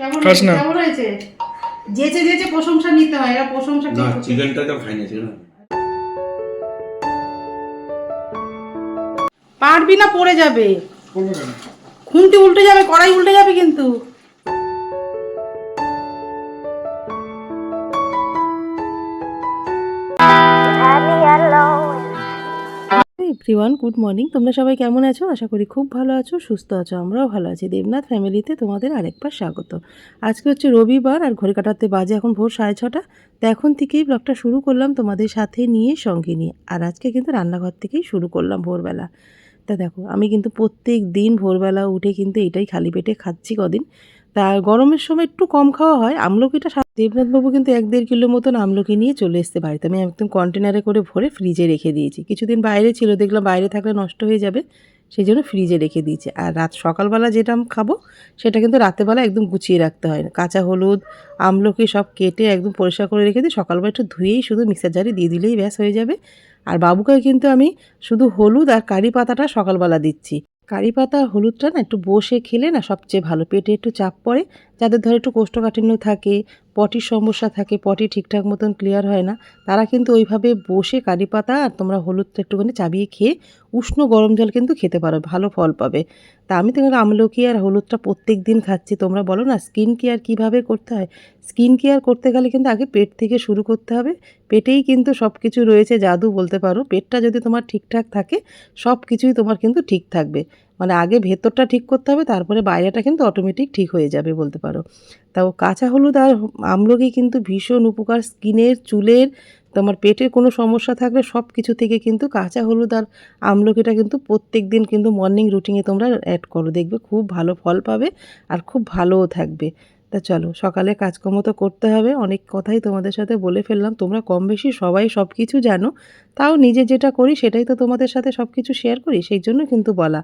কেমন। কেমন হয়েছে? যেচে যেচে প্রশংসা নিতে হয় এরা প্রশংসা না চিকেনটা তো খাই না চিকেন পারবি না পড়ে যাবে। খুনটি উল্টে যাবে কড়াই উল্টে যাবে কিন্তু। এভরিওয়ান গুড মর্নিং তোমরা সবাই কেমন আছো? আশা করি খুব ভালো আছো, সুস্থ আছো, আমরাও ভালো আছি। দেবনাথ ফ্যামিলিতে তোমাদের আরেকবার স্বাগত। আজকে হচ্ছে রবিবার আর ঘড়ি কাটাতে বাজে এখন ভোর সাড়ে ছটা। তো এখন থেকেই ব্লগটা শুরু করলাম তোমাদের সাথে নিয়ে, সঙ্গে নিয়ে। আর আজকে কিন্তু রান্নাঘর থেকেই শুরু করলাম ভোরবেলা। তা দেখো, আমি কিন্তু প্রত্যেক দিন ভোরবেলা উঠে কিন্তু এটাই খালি পেটে খাচ্ছি কদিন। তা গরমের সময় একটু কম খাওয়া হয়। আমলকিটা দেবনাথবাবু কিন্তু এক দেড় কিলো মতন আমলকি নিয়ে চলে এসছে বাড়িতে। আমি একদম কন্টেনারে করে ভরে ফ্রিজে রেখে দিয়েছি। কিছুদিন বাইরে ছিল, দেখলাম বাইরে থাকলে নষ্ট হয়ে যাবে সেই জন্য ফ্রিজে রেখে দিয়েছি। আর রাত সকালবেলা যেটা খাব, সেটা কিন্তু রাতেরবেলা একদম গুছিয়ে রাখতে হয় না। কাঁচা হলুদ, আমলকি সব কেটে একদম পরিষ্কার করে রেখে দিই সকালবেলা একটু ধুয়েই শুধু মিক্সার জারে দিয়ে দিলেই ব্যাস হয়ে যাবে। আর বাবুকে কিন্তু আমি শুধু হলুদ আর কারি পাতাটা সকালবেলা দিচ্ছি। কারি পাতা হলুদটা না একটু বসে খেলে না সবচেয়ে ভালো। পেটে একটু চাপ পড়ে, যাদের ধর একটু কোষ্ঠকাঠিন্য থাকে পটির সমস্যা থাকে পটি ঠিকঠাক মতন ক্লিয়ার হয় না, তারা কিন্তু ওইভাবে বসে কারি পাতা আর তোমরা হলুদটা একটুখানি চাবিয়ে খেয়ে উষ্ণ গরম জল কিন্তু খেতে পারো, ভালো ফল পাবে। তা আমি তো আমলকি আর হলুদটা প্রত্যেক দিন খাচ্ছি, তোমরা বলো না স্কিন কেয়ার কীভাবে করতে হয়? স্কিন কেয়ার করতে গেলে কিন্তু আগে পেট থেকে শুরু করতে হবে, পেটেই কিন্তু সব কিছু রয়েছে, জাদু বলতে পারো, পেটটা যদি তোমার ঠিকঠাক থাকে সব কিছুই তোমার কিন্তু ঠিক থাকবে। মানে আগে ভেতরটা ঠিক করতে হবে, তারপরে বাইরেটা কিন্তু অটোমেটিক ঠিক হয়ে যাবে বলতে পারো। তাও কাঁচা হলুদ আর আমলকি কিন্তু ভীষণ উপকার। স্কিনের, চুলের, তোমার পেটের কোনো সমস্যা থাকলে সব কিছু থেকে কিন্তু কাঁচা হলুদ আর আমলকিটা কিন্তু প্রত্যেক দিন কিন্তু মর্নিং রুটিনে তোমরা অ্যাড করো। দেখবে খুব ভালো ফল পাবে আর খুব ভালোও থাকবে। তা চলো, সকালে কাজকর্ম তো করতে হবে, অনেক কথাই তোমাদের সাথে বলে ফেললাম। তোমরা কম বেশি সবাই সব কিছু জানো, তাও নিজে যেটা করি সেটাই তো তোমাদের সাথে সব কিছু শেয়ার করি, সেই জন্য কিন্তু বলা।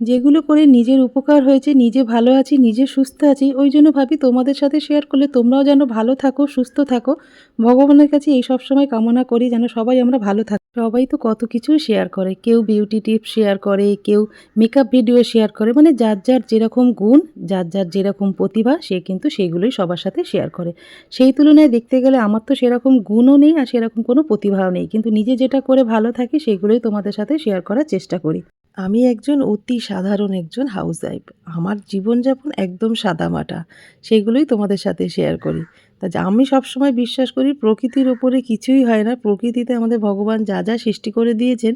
যেগুলো করে নিজের উপকার হয়েছে, নিজে ভালো আছি, নিজে সুস্থ আছি, ওই জন্য ভাবি তোমাদের সাথে শেয়ার করলে তোমরাও যেন ভালো থাকো, সুস্থ থাকো। ভগবানের কাছে এই সব সময় কামনা করি যেন সবাই আমরা ভালো থাকি, সবাই তো কত কিছু শেয়ার করে। কেউ বিউটি টিপস শেয়ার করে, কেউ মেকআপ ভিডিও শেয়ার করে মানে যার যার যেরকম গুণ, যার যার যেরকম প্রতিভা, সে কিন্তু সেগুলোই সবার সাথে শেয়ার করে। সেই তুলনায় দেখতে গেলে আমার তো সেরকম গুণও নেই আর সেরকম কোনো প্রতিভাও নেই। কিন্তু নিজে যেটা করে ভালো থাকি, সেগুলোই তোমাদের সাথে শেয়ার করার চেষ্টা করি। আমি একজন অতি সাধারণ একজন হাউস ওয়াইফ আমার জীবনযাপন একদম সাদামাটা। সেগুলোই তোমাদের সাথে শেয়ার করি। তা আমি সবসময় বিশ্বাস করি, প্রকৃতির ওপরে কিছুই হয় না। প্রকৃতিতে আমাদের ভগবান যা যা সৃষ্টি করে দিয়েছেন,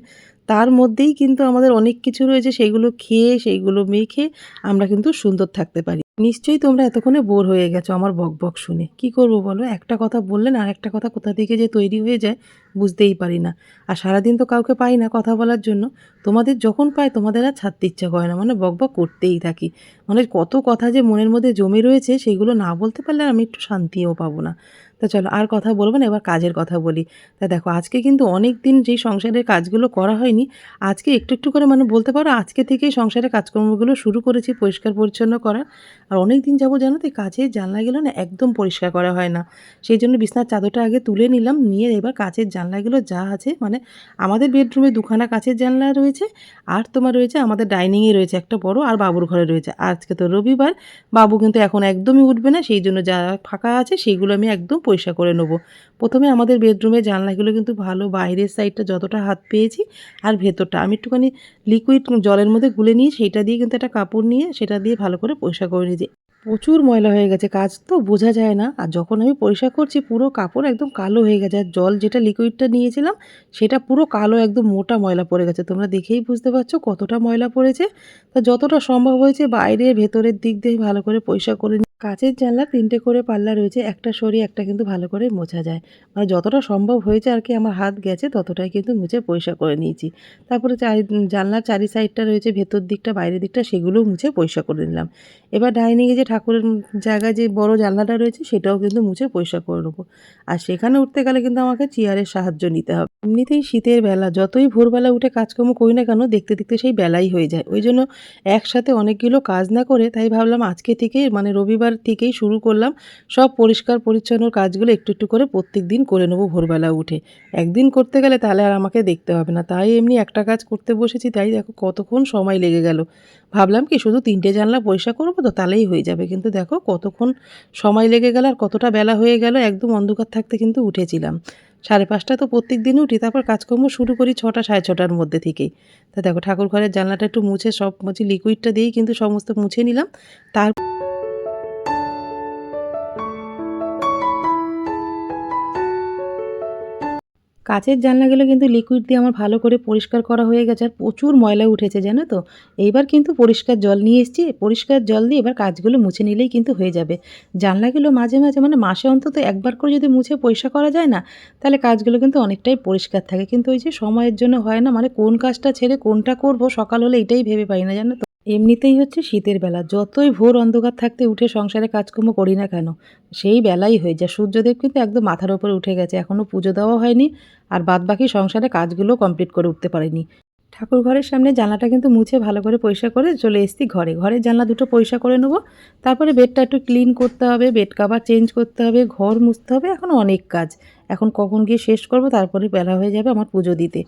তার মধ্যেই কিন্তু আমাদের অনেক কিছু রয়েছে। সেইগুলো খেয়ে সেইগুলো মেখে আমরা কিন্তু সুন্দর থাকতে পারি। নিশ্চয়ই তোমরা এতক্ষণে বোর হয়ে গেছো আমার বক বক শুনে। কি করব বলো? একটা কথা বললেন আর একটা কথা কোথা থেকে যে তৈরি হয়ে যায় বুঝতেই পারি না। আর সারাদিন তো কাউকে পাই না কথা বলার জন্য। তোমাদের যখন পাই, তোমাদের আর ছাড়তে ইচ্ছা করে না। মানে বক বক করতেই থাকি। মানে কত কথা যে মনের মধ্যে জমে রয়েছে সেইগুলো না বলতে পারলে আমি একটু শান্তিও পাবো না। তা চলো, আর কথা বলব না, এবার কাজের কথা বলি। তা দেখো, আজকে কিন্তু অনেক দিন যেই সংসারের কাজগুলো করা হয়নি, আজকে একটু একটু করে মানে বলতে পারো, আজকে থেকেই সংসারের কাজকর্মগুলো শুরু করেছি পরিষ্কার পরিচ্ছন্ন করার। আর অনেক দিন যাব জানো তো কাছের জানলাগুলো না একদম পরিষ্কার করা হয় না। সেই জন্য বিছনার চাদরটা আগে তুলে নিলাম, নিয়ে এবার কাছের জানলাগুলো যা আছে মানে আমাদের বেডরুমে দুখানা কাছের জানলা রয়েছে, আর তোমার রয়েছে আমাদের ডাইনিংয়ে রয়েছে একটা বড় আর বাবুর ঘরে রয়েছে। আজকে তো রবিবার, বাবু কিন্তু এখন একদমই উঠবে না, সেই জন্য যা ফাঁকা আছে সেইগুলো আমি একদম পরিষ্কার করে নেব। প্রথমে আমাদের বেডরুমের জানলাগুলো কিন্তু ভালো বাইরের সাইডটা যতটা হাত পেয়েছি আর ভেতরটা। আমি একটুখানি লিকুইড জলের মধ্যে গুলে নিয়ে সেইটা দিয়ে কিন্তু একটা কাপড় নিয়ে সেটা দিয়ে ভালো করে পরিষ্কার করে নিয়েছি। প্রচুর ময়লা হয়ে গেছে, কাজ তো বোঝা যায় না। আর যখন আমি পরিষ্কার করছি, পুরো কাপড় একদম কালো হয়ে গেছে। আর জল যেটা লিকুইডটা নিয়েছিলাম, সেটা পুরো কালো, একদম মোটা ময়লা পড়ে গেছে। তোমরা দেখেই বুঝতে পারছ কতটা ময়লা পড়েছে। তা যতটা সম্ভব হয়েছে বাইরে ভেতরের দিক দিয়ে ভালো করে পরিষ্কার করে। কাঁচের জানলা তিনটে করে পাল্লা রয়েছে, একটা সরিয়ে, একটা কিন্তু ভালো করে মোছা যায়। মানে যতটা সম্ভব হয়েছে আর কি আমার হাত গেছে, ততটাই কিন্তু মুছে পরিষ্কার করে নিয়েছি। তারপরে চারি জানলার চারি সাইডটা রয়েছে, ভেতর দিকটা, বাইরের দিকটা, সেগুলোও মুছে পরিষ্কার করে নিলাম। এবার ডাইনিংয়ে যে ঠাকুরের জায়গায় যে বড় জানলাটা রয়েছে, সেটাও কিন্তু মুছে পরিষ্কার করে নেব। আর সেখানে উঠতে গেলে কিন্তু আমাকে চেয়ারের সাহায্য নিতে হবে। এমনিতেই শীতের বেলা, যতই ভোরবেলা উঠে কাজকর্ম করি না কেন, দেখতে দেখতে সেই বেলাই হয়ে যায়। ওই জন্য একসাথে অনেকগুলো কাজ না করে, তাই ভাবলাম আজকে থেকে মানে রবিবার রবিবার থেকেই শুরু করলাম সব পরিষ্কার পরিচ্ছন্ন কাজগুলো একটু একটু করে প্রত্যেক দিন করে নেব ভোরবেলা উঠে। একদিন করতে গেলে তাহলে আর আমাকে দেখতে হবে না। তাই এমনি একটা কাজ করতে বসেছি, তাই দেখো কতক্ষণ সময় লেগে গেল। ভাবলাম কি শুধু তিনটে জানলা পরিষ্কার করব তো তাহলেই হয়ে যাবে। কিন্তু দেখো কতক্ষণ সময় লেগে গেল আর কতটা বেলা হয়ে গেল একদম অন্ধকার থাকতে কিন্তু উঠেছিলাম। সাড়ে পাঁচটা তো প্রত্যেক দিন উঠি, তারপর কাজকর্ম শুরু করি ছটা, সাড়ে ছটার মধ্যে থেকেই। তা দেখো ঠাকুর ঘরের জানলাটা একটু মুছে সব, মুছে লিকুইডটা দিয়েই কিন্তু সমস্ত মুছে নিলাম। তার কাচের জানলাগুলো কিন্তু লিকুইড দিয়ে আমার ভালো করে পরিষ্কার করা হয়ে গেছে আর প্রচুর ময়লা উঠেছে, জানো তো? এইবার কিন্তু পরিষ্কার জল নিয়ে এসেছি, পরিষ্কার জল দিয়ে এবার কাজগুলো মুছে নিলেই কিন্তু হয়ে যাবে। জানলাগুলো মাঝে মাঝে মানে মাসে অন্তত একবার করে যদি মুছে পরিষ্কার করা যায় না, তাহলে কাজগুলো কিন্তু অনেকটাই পরিষ্কার থাকে। কিন্তু ওই যে সময়ের জন্য হয় না মানে কোন কাজটা ছেড়ে কোনটা করব, সকাল হলে এটাই ভেবে পাই না, জানো তো? এমনিতেই হচ্ছে শীতের বেলা। যতই ভোর অন্ধকার থাকতে উঠে সংসারে কাজকর্ম করি না কেন, সেই বেলাই হয়ে যায়। সূর্যদেব কিন্তু একদম মাথার উপরে উঠে গেছে। এখনও পুজো দেওয়া হয়নি আর বাদবাকি সংসারে কাজগুলো কমপ্লিট করে উঠতে পারিনি। ঠাকুর ঘরের সামনে জানলাটা কিন্তু মুছে ভালো করে পরিষ্কার করে চলে এসেছি ঘরে। ঘরের জানলা দুটো পরিষ্কার করে নেব। তারপরে বেডটা একটু ক্লিন করতে হবে বেড কাভার চেঞ্জ করতে হবে, ঘর মুছতে হবে। এখন অনেক কাজ। এখন কখন গিয়ে শেষ করব? তারপরে বেলা হয়ে যাবে আমার পুজো দিতে।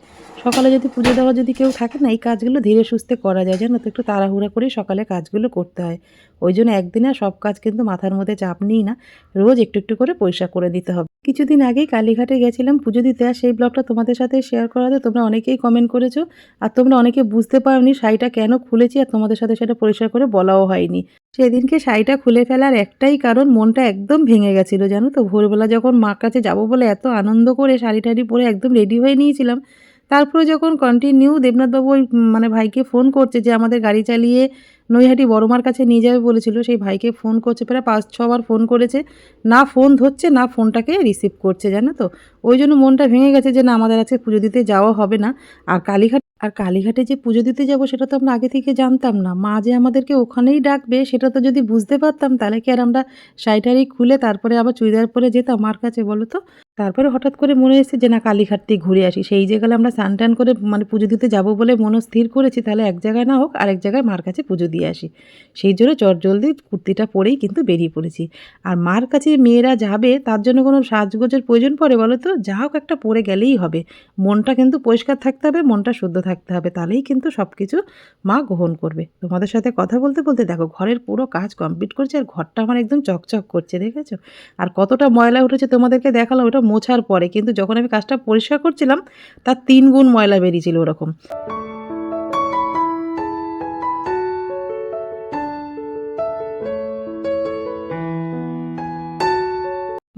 সকালে যদি পুজো দেওয়া যদি কেউ থাকে না, এই কাজগুলো ধীরে সুস্থে করা যায়, জানো তো? একটু তাড়াহুড়া করে সকালে কাজগুলো করতে হয়। ওই জন্য একদিনে সব কাজ কিন্তু মাথার মধ্যে চাপ নিই না। রোজ একটু একটু করে পরিষ্কার করে দিতে হবে। কিছুদিন আগেই কালীঘাটে গেছিলাম পুজো দিতে, আর সেই ব্লগটা তোমাদের সাথে শেয়ার করাতে তোমরা অনেকেই কমেন্ট করেছ, আর তোমরা অনেকে বুঝতে পারোনি শাড়িটা কেন খুলেছি, আর তোমাদের সাথে সেটা পরিষ্কার করে বলাও হয়নি। সেদিনকে শাড়িটা খুলে ফেলার একটাই কারণ, মনটা একদম ভেঙে গেছিল, জানো তো? ভোরবেলা যখন মার কাছে যাব বলে এত আনন্দ করে শাড়ি টাড়ি পরে একদম রেডি হয়ে নিয়েছিলাম, তারপরে যখন কন্টিনিউ দেবনাথবাবু ওই মানে ভাইকে ফোন করছে যে আমাদের গাড়ি চালিয়ে নৈহাটি বড়মার কাছে নিয়ে যাবে বলেছিল, সেই ভাইকে ফোন করছে, প্রায় পাঁচ ছবার ফোন করেছে, না ফোন ধরছে, না ফোনটাকে রিসিভ করছে, জানো তো? ওই জন্য মনটা ভেঙে গেছে যে না, আমাদের আজকে পুজো দিতে যাওয়া হবে না। আর কালীঘাট আর কালীঘাটে যে পুজো দিতে যাব সেটা তো আমরা আগে থেকে জানতাম না। মা যে আমাদেরকে ওখানেই ডাকবে সেটা তো যদি বুঝতে পারতাম তাহলে কি আর আমরা শাড়িটারি খুলে তারপরে আবার চুড়িদার পরে যেতাম? আমার কাছে বলো তো। তারপরে হঠাৎ করে মনে এসেছে যে না কালীঘাট থেকে ঘুরে আসি। সেই জায়গায় আমরা স্নান টান করে মানে পুজো দিতে যাব বলে মন স্থির করেছি, তাহলে এক জায়গায় না হোক আরেক জায়গায় মার কাছে পুজো দিয়ে আসি। সেই জন্য চট জলদি কুর্তিটা পরেই কিন্তু বেরিয়ে পড়েছি। আর মার কাছে মেয়েরা যাবে, তার জন্য কোনো সাজগোজের প্রয়োজন পড়ে বলো তো? যা হোক একটা পরে গেলেই হবে। মনটা কিন্তু পরিষ্কার থাকতে হবে, মনটা শুদ্ধ থাকতে হবে, তাহলেই কিন্তু সব কিছু মা গ্রহণ করবে। তোমাদের সাথে কথা বলতে বলতে দেখো, ঘরের পুরো কাজ কমপ্লিট করছে আর ঘরটা আমার একদম চকচক করছে, দেখেছ? আর কতটা ময়লা উঠেছে তোমাদেরকে দেখালাম, ওটা মোছার পরে, কিন্তু যখন আমি কাজটা পরিষ্কার করছিলাম, তার তিন গুণ ময়লা বেরিয়েছিল ওরকম।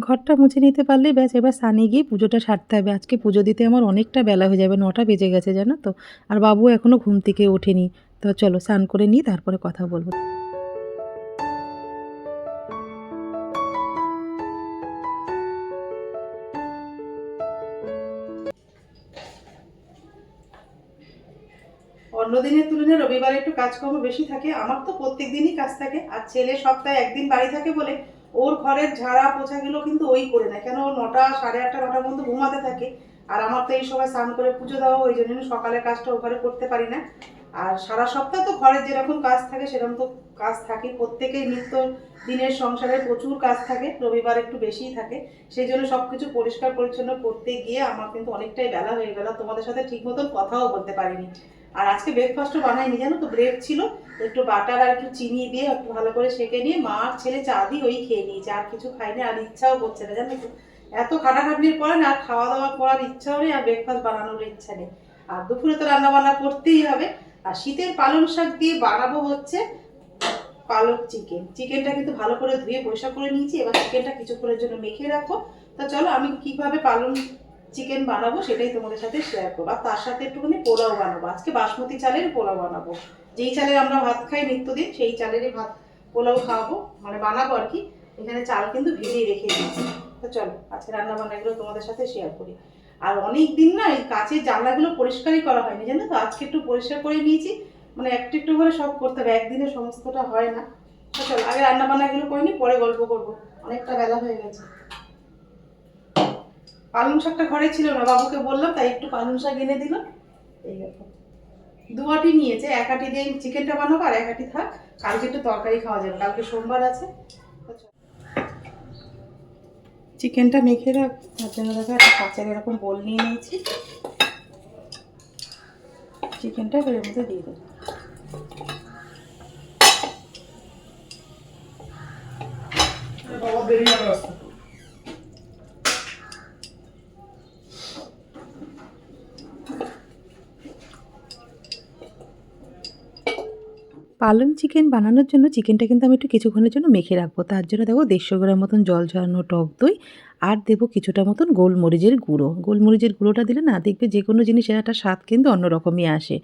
ঘরটা মুছে নিতে পারলে ব্যাস, এবার সানি গিয়ে পুজোটা সারতে হবে। আজকে পুজো দিতে আমার অনেকটা বেলা হয়ে যাবে, নটা বেজে গেছে, জানো তো। আর বাবু এখনও ঘুম থেকে ওঠেনি। তো চলো, স্নান করে নিই, তারপরে কথা বলব। অন্য দিনের তুলনায় রবিবারে একটু কাজকর্ম বেশি থাকে। আমার তো প্রত্যেক দিনই কাজ থাকে। আর ছেলে সপ্তাহে একদিন বাড়ি থাকে বলে ওর ঘরের ঝাড়া পোছাগুলো কিন্তু ওই করে নেয়। কেন নটা, সাড়ে আটটা, নটার মধ্যে ঘুমাতে থাকে। আর আমার তো এই সময় স্নান করে পুজো দেওয়া ওই জন্য সকালে কাজটা ও ঘরে করতে পারি না। আর সারা সপ্তাহ তো ঘরের যেরকম কাজ থাকে, সেরকম তো কাজ থাকে। প্রত্যেকেই নিত্য দিনের সংসারে প্রচুর কাজ থাকে। রবিবার একটু বেশিই থাকে। সেই জন্য সব কিছু পরিষ্কার পরিচ্ছন্ন করতে গিয়ে আমার কিন্তু অনেকটাই বেলা হয়ে গেল। তোমাদের সাথে ঠিক মতন কথাও বলতে পারিনি। আর আজকে ব্রেকফাস্টও বানাইনি, জানো তো? ব্রেড ছিল, একটু বাটার আর একটু চিনি দিয়ে একটু ভালো করে সেঁকে নিয়ে মা আর ছেলে চা দিয়ে ওই খেয়ে নিয়েছে। আর কিছু খাইনি আর ইচ্ছাও করছে না, জানো তো? এত খাটাখাটনির পরে না খাওয়া দাওয়া করার ইচ্ছাও নেই, আর ব্রেকফাস্ট বানানোর ইচ্ছা নেই। আর দুপুরে তো রান্না বান্না করতেই হবে। আর শীতের পালং শাক দিয়ে বানাবো হচ্ছে পালক চিকেন চিকেনটা কিন্তু ভালো করে ধুয়ে পরিষ্কার করে নিয়েছি, এবার চিকেনটা কিছুক্ষণের জন্য মেখে রাখো। তা চলো, আমি কীভাবে পালং চিকেন বানাবো, সেটাই তোমাদের সাথে শেয়ার করব। আর তার সাথে একটুখানি পোলাও বানাবো। আজকে বাসমতি চালের পোলাও বানাবো। যেই চালের আমরা ভাত খাই নিত্যদিন, সেই চালেরই ভাত পোলাও খাওয়াবো। মানে বানাবো আর কি। এখানে চাল কিন্তু ভিজিয়ে রেখে দিয়েছি। তো চলো, আজকে রান্না বান্নাগুলো তোমাদের সাথে শেয়ার করি। আর অনেক দিন না এই কাঁচের জানলাগুলো পরিষ্কারই করা হয়নি, জানো তো? আজকে একটু পরিষ্কার করে নিয়েছি। মানে একটু একটু করে সব করতে হবে, একদিনে সমস্তটা হয় না। তো চলো, আগে রান্না বান্নাগুলো করিনি পরে গল্প করব। অনেকটা বেলা হয়ে গেছে। পালং শাকটা ঘরে ছিল না, বাবুকে বললাম, তাই একটু পালং শাক এনে দিল। এই আটি নিয়েছে, এক আটি দিয়ে চিকেনটা বানাবো, আর এক আটি থাক, কালকে একটু তরকারি খাওয়া যাবে, কালকে সোমবার আছে। চিকেনটা মেখে রাখ, তার জন্য দেখো একটা কাঁচের এরকম বোল নিয়ে নিয়েছি। চিকেনটা এর মধ্যে দিয়ে দেবো। পালং চিকেন বানানোর জন্য চিকেনটা কিন্তু আমি একটু কিছুক্ষণের জন্য মেখে রাখব। তার জন্য দেখো দেড়শো গ্রাম মতন জল ঝরানো টক দই আর দেবো কিছুটা মতন গোলমরিচের গুঁড়ো। গোলমরিচের গুঁড়োটা দিলে না দেখবে যে কোনো জিনিসের একটা স্বাদ কিন্তু অন্যরকমই আসে।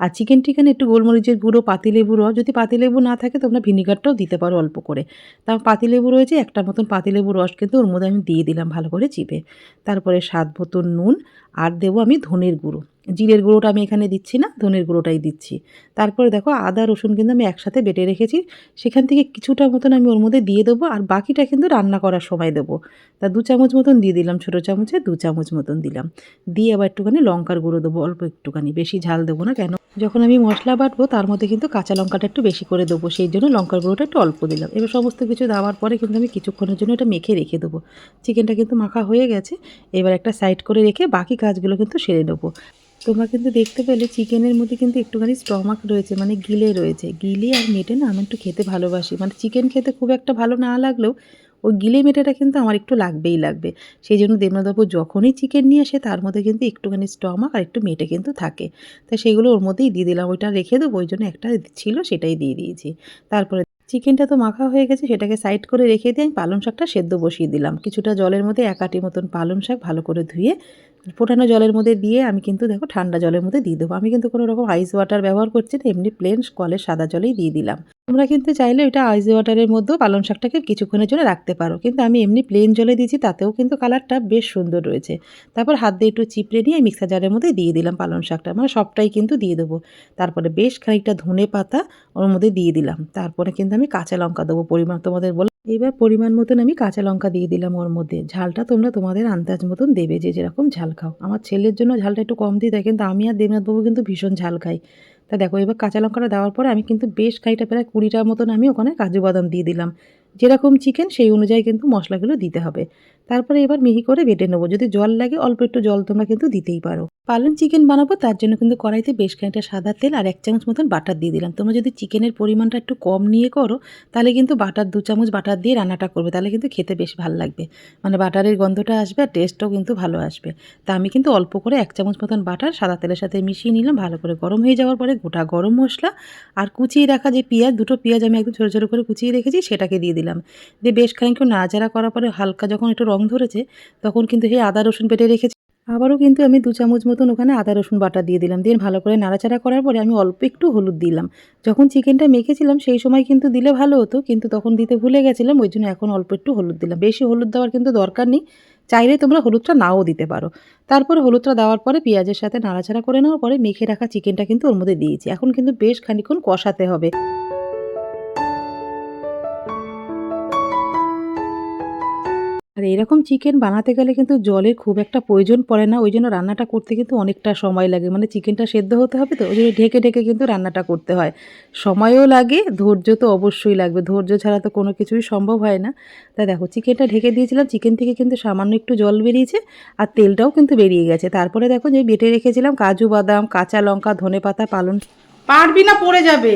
আর চিকেন টিকেন একটু গোলমরিচের গুঁড়ো, পাতিলেবু রস, যদি পাতিলেবু না থাকে তোমরা ভিনিগারটাও দিতে পারো অল্প করে। তার পাতিলেবু রয়েছে, একটা মতন পাতিলেবু রস কিন্তু ওর মধ্যে আমি দিয়ে দিলাম ভালো করে চিপে। তারপরে স্বাদ মতন নুন আর দেবো আমি ধনের গুঁড়ো। জিরের গুঁড়োটা আমি এখানে দিচ্ছি না, ধনের গুঁড়োটাই দিচ্ছি। তারপরে দেখো আদা, রসুন কিন্তু আমি একসাথে বেটে রেখেছি। সেখান থেকে কিছুটা মতন আমি ওর মধ্যে দিয়ে দেবো আর বাকিটা কিন্তু রান্না করার সময় দেবো। তা দু চামচ মতন দিয়ে দিলাম, ছোটো চামচে দু চামচ মতন দিলাম। দিয়ে আবার একটুখানি লঙ্কার গুঁড়ো দেবো, অল্প একটুখানি। বেশি ঝাল দেবো না, কেন যখন আমি মশলা বাটবো, তার মধ্যে কিন্তু কাঁচা লঙ্কাটা একটু বেশি করে দেবো। সেই জন্য লঙ্কার গুঁড়োটা একটু অল্প দিলাম। এবার সমস্ত কিছু দেওয়ার পরে কিন্তু আমি কিছুক্ষণের জন্য এটা মেখে রেখে দেবো। চিকেনটা কিন্তু মাখা হয়ে গেছে। এবার একটা সাইড করে রেখে বাকি কাজগুলো কিন্তু সেরে নেব। তোমরা কিন্তু দেখতে পেলে চিকেনের মধ্যে কিন্তু একটুখানি স্টমাক রয়েছে মানে গিলে রয়েছে। গিলে আর মেটে না, আমি একটু খেতে ভালোবাসি। মানে চিকেন খেতে খুব একটা ভালো না লাগলেও ওই গিলে মেটেটা কিন্তু আমার একটু লাগবেই লাগবে। সেই জন্য দেবনাথবাবু যখনই চিকেন নিয়ে আসে, তার মধ্যে কিন্তু একটুখানি স্টমাক আর একটু মেটে কিন্তু থাকে। তো সেগুলো ওর মধ্যেই দিয়ে দিলাম, ওইটা রেখে দেবো, ওই জন্য একটা ছিল সেটাই দিয়ে দিয়েছি। তারপরে চিকেনটা তো মাখা হয়ে গেছে, সেটাকে সাইড করে রেখে দিয়ে আমি পালং শাকটা সেদ্ধ বসিয়ে দিলাম। কিছুটা জলের মধ্যে এক আটি মতন পালং শাক ভালো করে ধুয়ে, ফোটানো জলের মধ্যে দিয়ে আমি কিন্তু দেখো ঠান্ডা জলের মধ্যে দিয়ে দেবো। আমি কিন্তু কোনো রকম আইস ওয়াটার ব্যবহার করছি না, এমনি প্লেন কলের সাদা জলেই দিয়ে দিলাম। তোমরা কিন্তু চাইলে ওইটা আইস ওয়াটারের মধ্যেও পালং শাকটাকে কিছুক্ষণের জন্য রাখতে পারো। কিন্তু আমি এমনি প্লেন জলে দিয়েছি, তাতেও কিন্তু কালারটা বেশ সুন্দর রয়েছে। তারপর হাত দিয়ে একটু চিপড়ে নিয়ে মিক্সার জারের মধ্যে দিয়ে দিলাম পালং শাকটা। মানে সবটাই কিন্তু দিয়ে দেবো। তারপরে বেশ খানিকটা ধনে পাতা ওর মধ্যে দিয়ে দিলাম। তারপরে কিন্তু আমি কাঁচা লঙ্কা দেবো পরিমাণ তোমাদের বলে। এবার পরিমাণ মতন আমি কাঁচা লঙ্কা দিয়ে দিলাম ওর মধ্যে। ঝালটা তোমরা তোমাদের আন্দাজ মতন দেবে যে যেরকম ঝাল খাও। আমার ছেলের জন্য ঝালটা একটু কম দিতে দেয়, কিন্তু আমি আর দেবনাথবাবু কিন্তু ভীষণ ঝাল খাই। তা দেখো, এবার কাঁচা লঙ্কাটা দেওয়ার পরে আমি কিন্তু বেশ খাইটা প্রায় কুড়িটার মতন আমি ওখানে কাজু বাদাম দিয়ে দিলাম। যেরকম চিকেন সেই অনুযায়ী কিন্তু মশলাগুলো দিতে হবে। তারপরে এবার মিহি করে বেটে নেব। যদি জল লাগে, অল্প একটু জল তোমরা কিন্তু দিতেই পারো। পালং চিকেন বানাবো, তার জন্য কিন্তু কড়াইতে বেশ খানিকটা সাদা তেল আর এক চামচ মতন বাটার দিয়ে দিলাম। তোমরা যদি চিকেনের পরিমাণটা একটু কম নিয়ে করো, তাহলে কিন্তু বাটার দু চামচ বাটার দিয়ে রান্নাটা করবে। তাহলে কিন্তু খেতে বেশ ভালো লাগবে। মানে বাটারের গন্ধটা আসবে আর টেস্টও কিন্তু ভালো আসবে। তা আমি কিন্তু অল্প করে এক চামচ মতন বাটার সাদা তেলের সাথে মিশিয়ে নিলাম, ভালো করে গরম হয়ে যাওয়ার পরে গোটা গরম মশলা আর কুচিয়ে রাখা যে পেঁয়াজ, দুটো পেঁয়াজ আমি একদম ছোটো ছোটো করে কুচিয়ে রেখেছি, সেটাকে দিয়ে দিলাম। দিয়ে বেশ খানিকক্ষণ নাড়াচাড়া করার পরে হালকা যখন একটু রং ধরেছে, তখন কিন্তু সেই আদা রসুন বেটে রেখেছি। আবারও কিন্তু আমি দু চামচ মতন ওখানে আদা রসুন বাটা দিয়ে দিলাম। দিয়ে ভালো করে নাড়াচাড়া করার পরে আমি অল্প একটু হলুদ দিলাম। যখন চিকেনটা মেখেছিলাম সেই সময় কিন্তু দিলে ভালো হতো, কিন্তু তখন দিতে ভুলে গেছিলাম, ওই জন্য এখন অল্প একটু হলুদ দিলাম। বেশি হলুদ দেওয়ার কিন্তু দরকার নেই, চাইলে তোমরা হলুদটা নাও দিতে পারো। তারপর হলুদটা দেওয়ার পরে পেঁয়াজের সাথে নাড়াচাড়া করে নেওয়ার পরে মেখে রাখা চিকেনটা কিন্তু ওর মধ্যে দিয়েছি। এখন কিন্তু বেশ খানিক্ষণ কষাতে হবে। এরকম চিকেন বানাতে গেলে কিন্তু জলের খুব একটা প্রয়োজন পড়ে না ওই জন্য রান্নাটা করতে কিন্তু অনেকটা সময় লাগে। মানে চিকেনটা সেদ্ধ হতে হবে তো ওই জন্য ঢেকে ঢেকে কিন্তু রান্নাটা করতে হয়। সময়ও লাগে ধৈর্য তো অবশ্যই লাগবে। ধৈর্য ছাড়া তো কোনো কিছুই সম্ভব হয় না। তা দেখো চিকেনটা ঢেকে দিয়েছিলাম চিকেন থেকে কিন্তু সামান্য একটু জল বেরিয়েছে আর তেলটাও কিন্তু বেরিয়ে গেছে। তারপরে দেখো যে বেটে রেখেছিলাম কাজু বাদাম কাঁচা লঙ্কা ধনে পাতা পালন পারবি না পড়ে যাবে।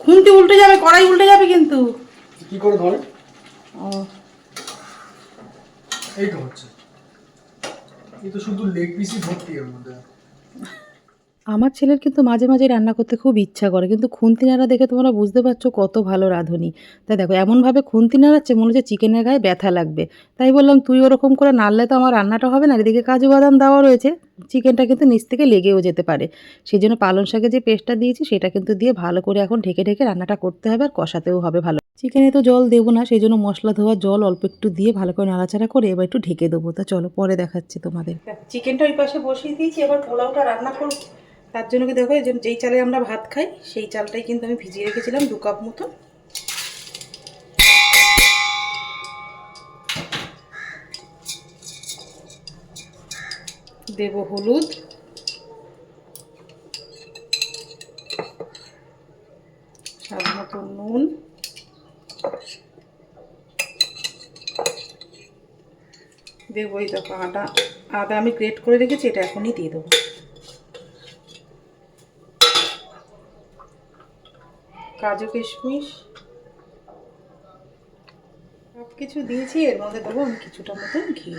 খুন্তি উল্টে যাবে কড়াই উল্টে যাবে কিন্তু। কি করে ধরে? ও। এই তো হচ্ছে শুধু লেগ পিসই ভর্তি এর মধ্যে। আমার ছেলের কিন্তু মাঝে মাঝে রান্না করতে খুব ইচ্ছা করে, কিন্তু খুন্তি নাড়া দেখে তোমরা বুঝতে পারছ কত ভালো রাঁধুনি। তাই দেখো, এমনভাবে খুন্তি নাড়াচ্ছে মনে হচ্ছে চিকেনের গায়ে ব্যথা লাগবে। তাই বললাম, তুই ওরকম করে নাড়লে তো আমার রান্নাটা হবে না এদিকে কাজু বাদাম দেওয়া রয়েছে। চিকেনটা কিন্তু নিচ থেকে লেগেও যেতে পারে। সেই জন্য পালং শাকে যে পেস্টটা দিয়েছি, সেটা কিন্তু দিয়ে ভালো করে এখন ঢেকে ঢেকে রান্নাটা করতে হবে আর কষাতেও হবে ভালো চিকেনে তো জল দেবো না, সেই জন্য মশলা ধোয়া জল অল্প একটু দিয়ে ভালো করে নাড়াচাড়া করে এবার একটু ঢেকে দেবো। তা চলো, পরে দেখাচ্ছি তোমাদের। চিকেনটা ওই পাশে বসিয়ে দিয়েছি, এবার পোলাওটা রান্না করব। তার জন্য কি দেখো যেই চালে আমরা ভাত খাই, সেই চালটাই কিন্তু আমি ভিজিয়ে রেখেছিলাম দু কাপ মতো। দেব হলুদ। স্বাদ মতো নুন। দেবো এই দেখো আদা। আদা আমি গ্রেট করে রেখেছি, এটা এখনই দিয়ে দেবো। কাজু কিশমিশ। সব কিছু দিয়েছি, এর মধ্যে দেবো আমি কিছুটা মতন ঘি।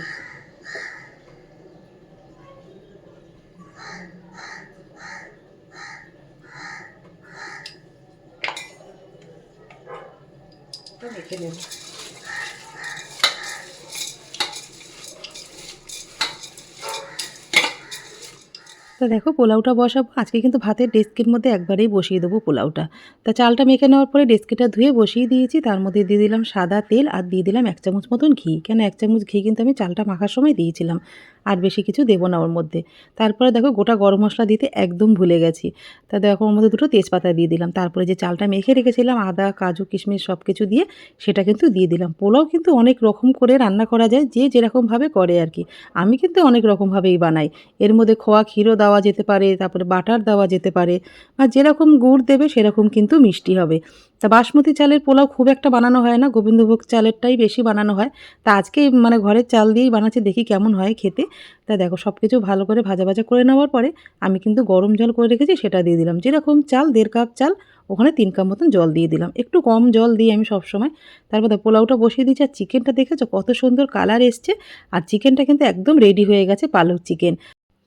তা দেখো পোলাওটা বসাবো। আজকে কিন্তু ভাতের ডেস্কের মধ্যে একবারেই বসিয়ে দেবো পোলাওটা। তা চালটা মেখে নেওয়ার পরে ডেস্কেটা ধুয়ে বসিয়ে দিয়েছি। তার মধ্যে দিয়ে দিলাম সাদা তেল আর দিয়ে দিলাম এক চামচ মতন ঘি। কেন এক চামচ ঘি কিন্তু আমি চালটা মাখার সময় দিয়েছিলাম। আর বেশি কিছু দেবো না ওর মধ্যে। তারপরে দেখো গোটা গরম মশলা দিতে একদম ভুলে গেছি। তা দেখো ওর মধ্যে দুটো তেজপাতা দিয়ে দিলাম। তারপরে যে চালটা মেখে রেখেছিলাম, আদা, কাজু, কিশমিশ সব কিছু দিয়ে সেটা কিন্তু দিয়ে দিলাম। পোলাও কিন্তু অনেক রকম করে রান্না করা যায়, যে যেরকমভাবে করে আর কি। আমি কিন্তু অনেক রকমভাবেই বানাই। এর মধ্যে খোয়া ক্ষীরও দেওয়া যেতে পারে, তারপরে বাটার দেওয়া যেতে পারে, বা যেরকম গুড় দেবে সেরকম কিন্তু মিষ্টি হবে। তা বাসমতি চালের পোলাও খুব একটা বানানো হয় না, গোবিন্দভোগ চালেরটাই বেশি বানানো হয়। তা আজকে মানে ঘরের চাল দিয়েই বানাচ্ছি, দেখি কেমন হয় খেতে। তা দেখো সব কিছু ভালো করে ভাজা ভাজা করে নেওয়ার পরে আমি কিন্তু গরম জল করে রেখেছি, সেটা দিয়ে দিলাম। যেরকম চাল, দেড় কাপ চাল, ওখানে তিন কাপ মতন জল দিয়ে দিলাম। একটু কম জল দিই আমি সবসময়। তারপর পোলাওটা বসিয়ে দিচ্ছি আর চিকেনটা দেখেছ কত সুন্দর কালার এসছে। আর চিকেনটা কিন্তু একদম রেডি হয়ে গেছে, পালক চিকেন।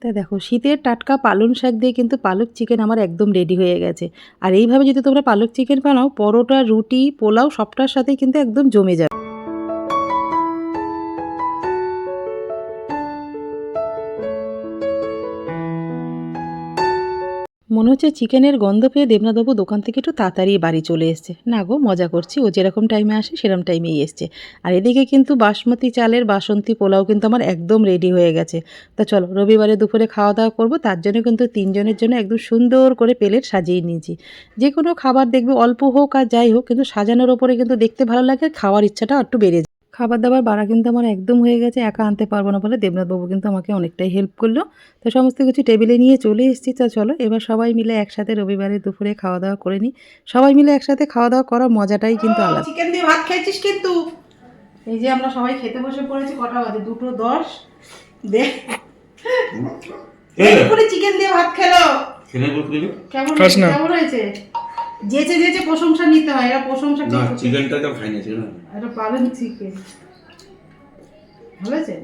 তা দেখো, শীতের টাটকা পালং শাক দিয়ে কিন্তু পালক চিকেন আমার একদম রেডি হয়ে গেছে। আর এইভাবে যদি তোমরা পালক চিকেন বানাও, পরোটা, রুটি, পোলাও সবটার সাথেই কিন্তু একদম জমে যাবে। মনে হচ্ছে চিকেনের গন্ধ পেয়ে দেবনাথবাবু দোকান থেকে একটু তাড়াতাড়ি বাড়ি চলে এসছে। না গো, মজা করছি, ও যেরকম টাইমে আসে, সেরকম টাইমেই এসছে। আর এদিকে কিন্তু বাসমতি চালের বাসন্তী পোলাও কিন্তু আমার একদম রেডি হয়ে গেছে। তা চলো, রবিবারে দুপুরে খাওয়া দাওয়া করব, তার জন্য কিন্তু তিনজনের জন্য একদম সুন্দর করে প্লেট সাজিয়ে নিয়েছি। যে কোনো খাবার দেখবে অল্প হোক আর যাই হোক, কিন্তু সাজানোর ওপরে কিন্তু দেখতে ভালো লাগে খাওয়ার ইচ্ছাটা একটু বেড়ে যায়। খাবার দাবার বাড়া কিন্তু আমার একদম হয়ে গেছে একা আনতে পারব না বলে দেবনাথবাবু কিন্তু আমাকে অনেকটাই হেল্প করল। তো সমস্ত কিছু টেবিলে নিয়ে চলে এসেছি তা চলো এবার সবাই মিলে একসাথে রবিবারে দুপুরে খাওয়া দাওয়া করে নিই। সবাই মিলে একসাথে খাওয়া দাওয়া করার মজাটাই কিন্তু আলাদা। চিকেন দিয়ে ভাত খেয়েছিস কিন্তু? এই যে আমরা সবাই খেতে বসে পড়েছি কটা বাজে? দুটো দশ। দে। এক্ষুনি চিকেন দিয়ে ভাত খেলো। কেমন হয়েছে? যেচে যেচে প্রশংসা নিতে হয় এরা প্রশংসা না চিকেনটা তো খাই না চিকেন এটা পালন চিকেন ভালো হয়েছে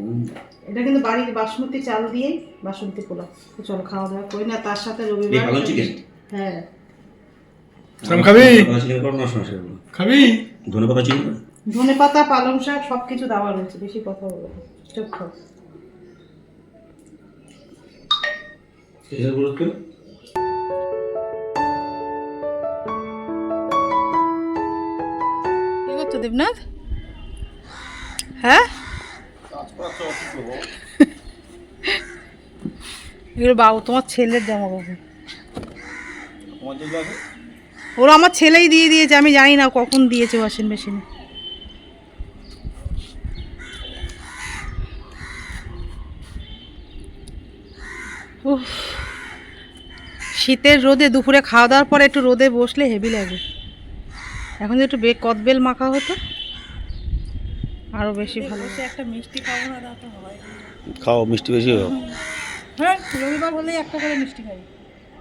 এটা কিন্তু বাড়ির বাসমতি চাল দিয়ে বাসন্তী পোলাও। তো চলো খাওয়া দাওয়া করি না তার সাথে রবিবার পালং চিকেন হ্যাঁ। খাবি? খাবি? ধনে পাতা চিকেন ধনে পাতা পালং শাক সব কিছু দেওয়া রয়েছে বেশি কথা বলব না। চুপ খাও কি দেবনাথ? হ্যাঁ? এগুলো বাবু, তোমার ছেলের জামা কাপড় ওরা আমার ছেলেই দিয়ে দিয়েছে, আমি জানি না কখন দিয়েছে ওয়াশিং মেশিনে শীতের রোদে দুপুরে খাওয়া দাওয়ার পরে একটু রোদে বসলে হেভি লাগে। এখন যদি একটু বে কদবেল মাখা হতো আরও বেশি ভালো। একটা মিষ্টি খাব না তা হয়। খাও মিষ্টি বেশি হবে হ্যাঁ রবিবার হলেই একটা করে মিষ্টি খাই।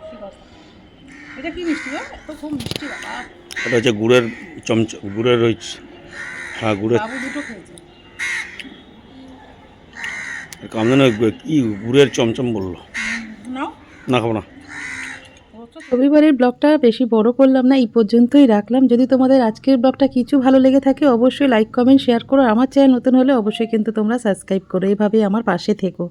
কি কথা। এটা কি মিষ্টি গো? এত খুব মিষ্টি বাবা। এটা হচ্ছে গুড়ের চমচ গুড়ের ওই হ্যাঁ গুড়ের বাবু দুটো খেয়েছে। কামদানে কি গুড়ের চমচম বলল। নাও। না খাব না। রবিবারের ব্লগটা বেশি বড় করলাম না, এই পর্যন্তই রাখলাম। যদি তোমাদের আজকের ব্লগটা কিছু ভালো লেগে থাকে, অবশ্যই লাইক কমেন্ট শেয়ার করো। আমার চ্যানেল নতুন হলে অবশ্যই কিন্তু তোমরা সাবস্ক্রাইব করো। এইভাবেই আমার পাশে থেকো।